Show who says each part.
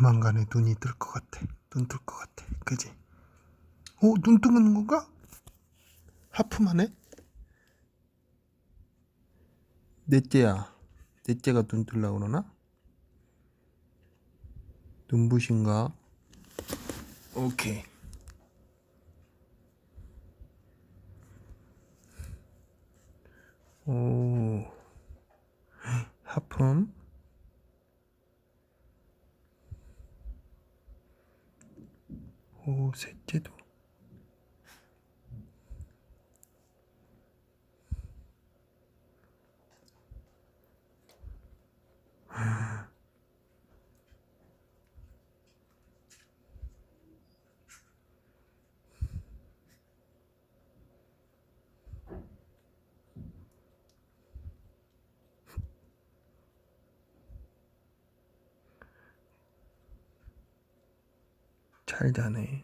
Speaker 1: 조만간에 눈이 뜰 것 같아. 눈 뜰 것 같아. 그지? 어, 눈 뜨는 건가? 하품하네? 넷째야. 넷째가 눈 뜨려고 그러나? 눈부신가? 오케이. 오. 하품. 오, 셋째도. 잘 자네.